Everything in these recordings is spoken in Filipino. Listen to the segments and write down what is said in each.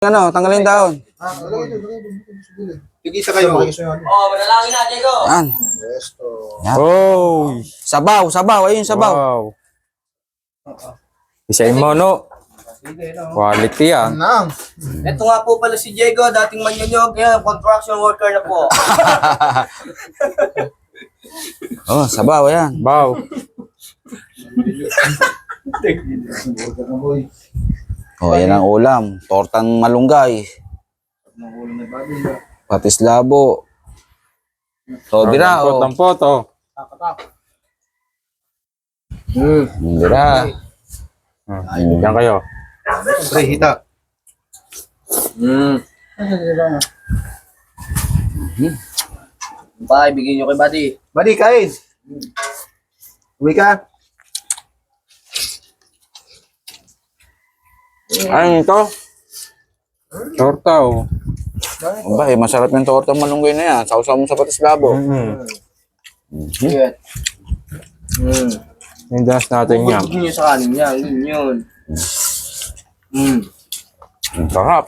Ano, tanggalin daon. Tigisa kayo. Yan. Oh, manalangin natin ko. Yan. Resto. Oh, Sabaw, sabaw. Ayun, sabaw. wow. Isayin mo, no? Quality ah. Ito nga po pala si Diego, dating manyonyog, yan, construction worker na po. Oh, sabaw, yan. Wow. Oh, yan ang ulam. Tortang malunggay. Patis labo. So, dira, oh. Ang photo. Dira. Hmm. Yan kayo. Pre, hita. Hmm. Bye, bigyan nyo kay buddy. Buddy, kain. Uwi ka. Ano ito? Torta oh. Aba, eh, masarap yung tortang malunggay na yan. Sausaw mo sa patis labo. Mm. Yes. Hmm. Yung dance natin yan. Bugod nyo sa kanin yan, yun yun. Hmm. Ang sarap.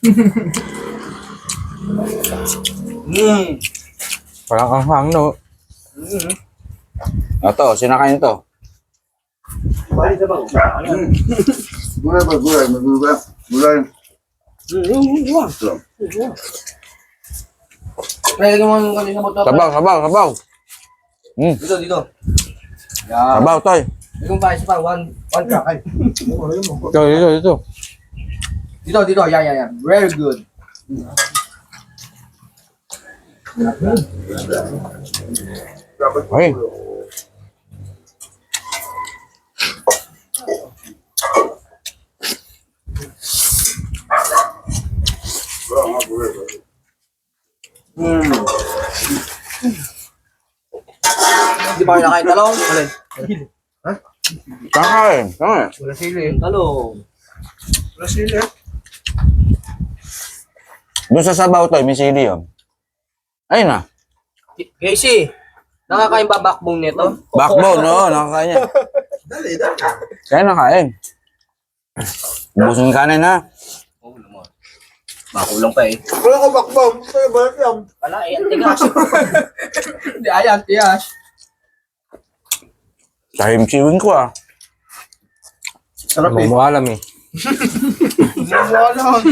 Hmm. Parang ang hang, no? Ito, sinakain to. Gulay ba, gulay, may gulay. Lagyan mo yung kami sa motor. Sabaw, sabaw, sabaw. Hmm, Dito, dito. Yan. sabaw, toy. Yung pa, isa pa, one, one crack. Ay. Ito, dito, dito. Dito, dito, yan, yan, yan. Very good. Ay. Di ba kayo nakain talong? Alin? Kakain. Kakain. Wala sili. Talong. Wala sila. Doon sa sabaw, toy, may sili yun. Ayun na. Casey, nakakain ba backbone nito? Backbone, no, nakakain yan. Dali, dali. Kaya nakain. Ubusin ka na. Oo. Bakulang pa eh. Wala ko bakbang. Kaya balik yan. Wala eh, antigas. Hindi, ay, antigas. Sahim siwing ko ah. Sarap eh. Mumualam eh. Wala.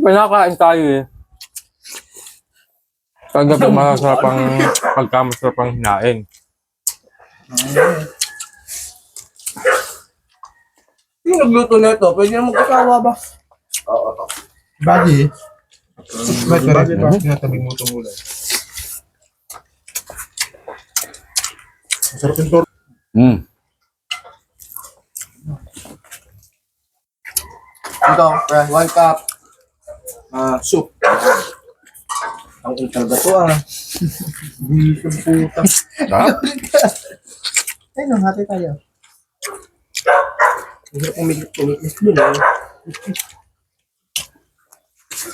Pinakain tayo eh. Kagabi masarap ang pagkamasarap ang hinain. Yung nagluto na ito, pwede na magkasawa ba? Bagi. Ba't ka rin? Tinatabi mo itong gulay. Masarap yung torta. Hmm. Ito, pre, one cup. Ah, soup. Ang talaga to ah. Bisang puta. Ay, nang hati tayo. Hindi ko umikis dun eh.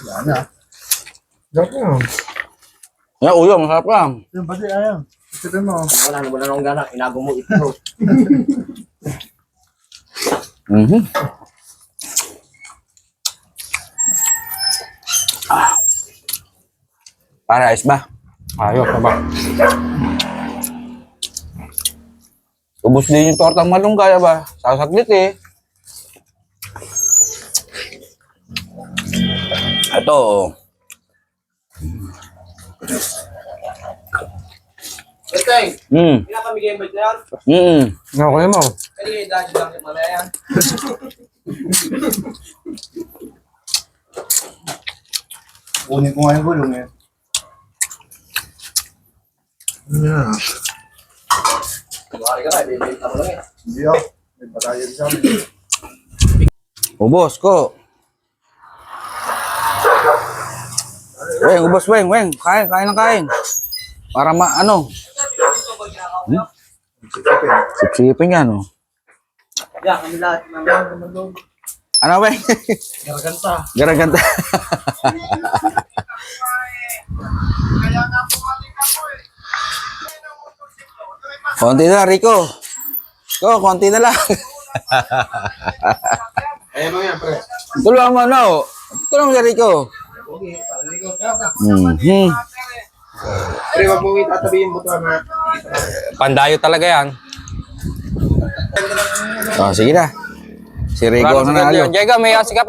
Yan na. Sarap yan. Yan, uyo, masarap ka. Yung bagi, ayan. Ito mo. Wala na, wala na akong gana. Inago mo ito. Mhm. Ah. Para ayos ba? Ayos na ba? Ubus din yung tortang malunggay ba? Sasaglit eh. Ito. oh. Okay, Hmm. pinapamigay mo. Hmm. Mo. Dahil lang. Kunin ko nga yung gulong. Yeah. Kumari ka na, bibigyan mo lang. Hindi ako. May batayan sa amin. Ubos ko. Weng, ubos, weng, weng. Kain, kain ng kain. Para ma, ano, Sipsipin. sipsipin yan, oh. Yan, kami lahat. Ano, weng? Garaganta. Garaganta. Konti na Rico. Rico, konti na lang. Ayan mo yan, pre. Tulungan mo, no? Tulungan mo si Rico. Mhm. Pre, wag mo itatabi yung buto na. Pandayo talaga yan. Oh, sige na. Si Rico ang nanalo. salamat. Diego, may asi ka pa?